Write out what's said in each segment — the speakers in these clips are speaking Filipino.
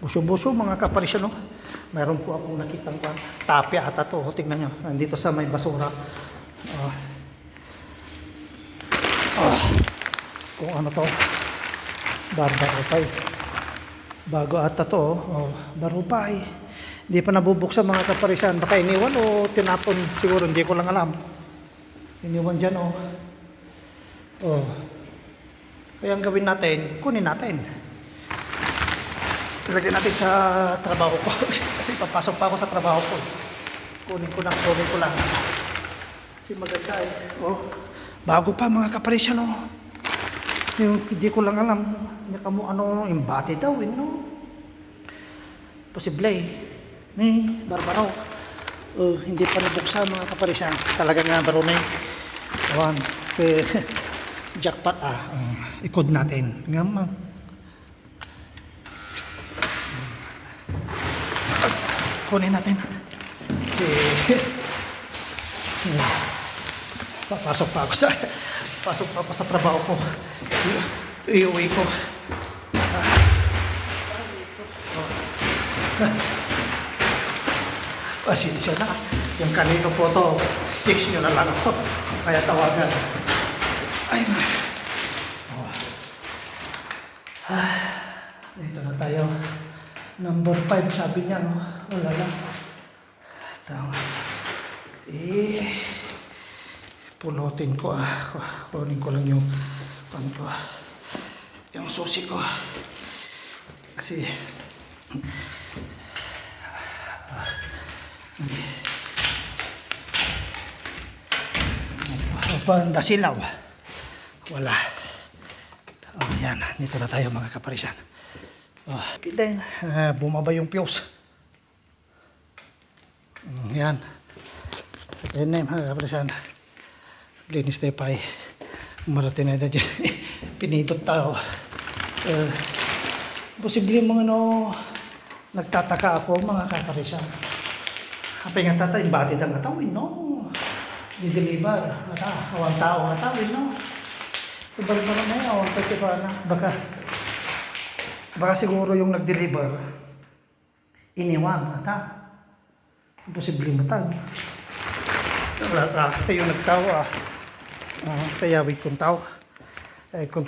Buso-buso mga kaparis ano. Meron po akong nakitang kwan. Tapya ata to. O, tingnan nyo. Nandito sa may basura. Ah. Ah. Kung ano to. Barbarupay. Bago ata to. Oh, barupay. Hindi pa nabubuksan mga kaparisan. Baka iniwan o tinapon. Siguro hindi ko lang alam. Iniwan dyan oh. Oh. Kaya ang gawin natin, kunin natin. Ilagay natin sa trabaho ko. Kasi papasok pa ako sa trabaho ko. Kunin ko lang, kunin ko lang. Kasi maganda eh. Oh, bago pa mga kaparisyan oh. Yung hindi ko lang alam. Hindi ka mo ano, imbati daw eh, no? Posible eh. Ni, barbaro. Oh, hindi pa nabuksan mga kaparisyan. Talaga nga baro na eh. Awan. Jackpot ah. Um, ikod natin. Nga mang. Kunin natin. Si Papasok pa ako sa pasok pa ako sa trabaho ko. Iuwi ko. Pasensya na. Yung kanino po to, text nyo na lang ako. Kaya tawagan. Ay na. Oh. Ah, dito na tayo. Number 5 sabi niya, no? Wala lang. Tama. Eh, pulotin ko ah. Kunin ko lang yung pan ko. Yung susi ko. Kasi, Panda silaw. Wala. Oh, yan. Dito na tayo mga kaparisan. Oh, then, uh, bumaba yung fuse. Yan. Yan na yung mga kaparisan. Linis tayo pa eh. Marating na dyan. Pinidot tayo. Uh, posible mga no, nagtataka ako mga kaparisan. Apa nga tatay, batid ang atawin, no? Di-deliver. Ata, awang tao ang atawin, no? Ba na yun, awang pwede ba na? Baka, baka siguro yung nag-deliver, iniwang, ata. Imposible matag. Ito yung nagtawa. Uh, tayawid kong tao. Eh, kung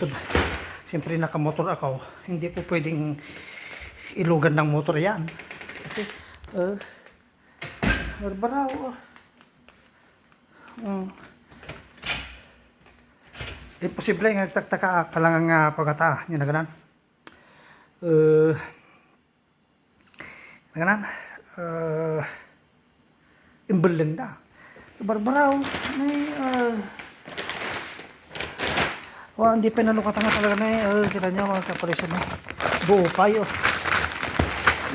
siyempre nakamotor ako, hindi ko pwedeng ilugan ng motor yan. Kasi, uh, Barbaraw. Mm. Imposible nga tagtaka ka lang nga pagkata niya na ganan. Uh, na ganan. Uh, Imbelenda. Barbaraw. May uh, Wah, hindi pinalukatan nga talaga na eh. Uh, kita niyo mga kaparisyon na. Buo pa yun.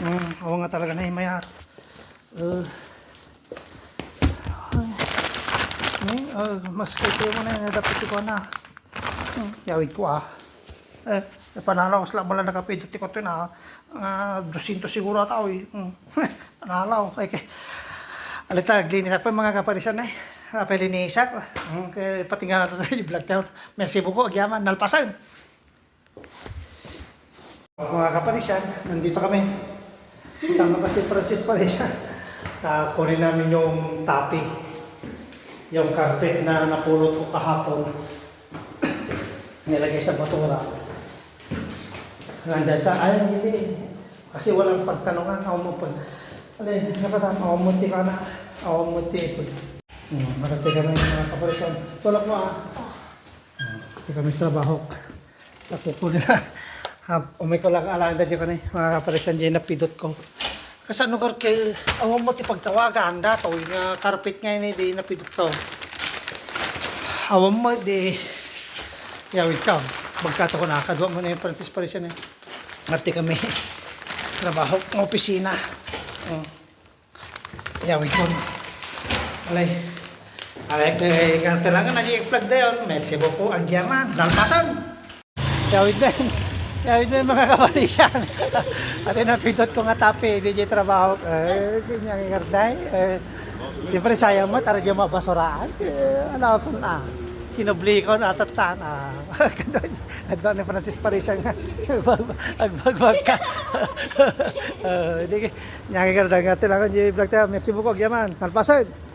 Mm, oo nga talaga na eh. Mayat. Uh, Ni, uh, mas kayo mo na dapat ko na. Hmm, yawid ko ah. Eh, panalaw sila mo lang nakapidot ko to na. Uh, 200 siguro tao eh. Hmm. panalaw. Kay kay. Alita, glinis ako mga kaparisan eh. Apa linisak. Hmm, kay patinggan nato sa vlog tayo. Merci buko, agyaman, nalpasan. Mga kaparisan, nandito kami. Sama kasi Francis Parisya. Uh, kunin namin yung tapi yung carpet na napulot ko kahapon nilagay sa basura nandyan sa ay hindi kasi walang pagtanungan ako mo alay nakatan ako muti ka na po hmm, marati kami mga kaparisyon tulak mo ah hmm, hindi kami sa trabaho nakukunin na ha, umay ko lang alang dyan ka mga kaparisyon dyan napidot ko kasi ano kay awang mo ti pagtawagan dato nga carpet nga ini di napidot to. Awang mo di yawid ka. Bagkato ko nakakadwa mo na yung Francis Parisian eh. Arte kami trabaho ng opisina. Oh. Yawid ko. Alay. Alay kay kante lang nga nag-i-plug na yun. Merci beaucoup. Ang giyaman. Dalpasan. Yawid din. Yawid din mga kapalisyan. At napindot ko nga tapi, DJ trabaho. Eh, ganyan yung karday. Eh, Siyempre sayang mo, tara dyan mabasuraan. Eh, ano ako na. sinubli ko na atatang. Ah, ganda. Ganda ni Francis Parisang. Agbagbag ka. Hindi. Nyaki ka na vlog tayo. Merci beaucoup. Yaman. Kalpasan.